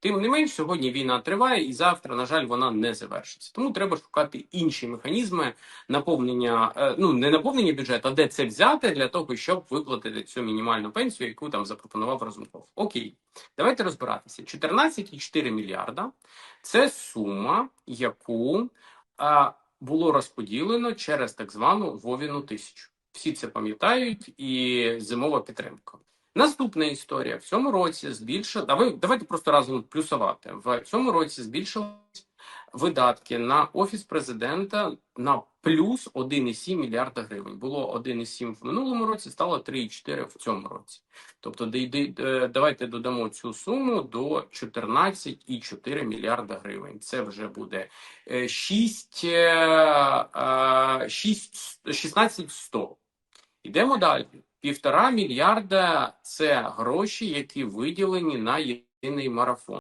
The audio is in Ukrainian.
Тим не менш, сьогодні війна триває, і завтра, на жаль, вона не завершиться. Тому треба шукати інші механізми наповнення, е, ну не наповнення бюджету, а де це взяти для того, щоб виплатити цю мінімальну пенсію, яку там запропонував Разумков. Окей, давайте розбиратися. 14,4 мільярда це сума, яку е, було розподілено через так звану Вовіну тисячу. Всі це пам'ятають, і зимова підтримка. Наступна історія в цьому році збільшила. Давай, давайте просто разом плюсувати. В цьому році збільшились видатки на офіс президента на плюс 1,7 мільярда гривень. Було 1,7 в минулому році, стало 3,4 в цьому році. Тобто, давайте додамо цю суму до 14,4 мільярда гривень. Це вже буде е, 6, е, 6 16 100. Йдемо далі. Півтора мільярда це гроші, які виділені на єдиний марафон.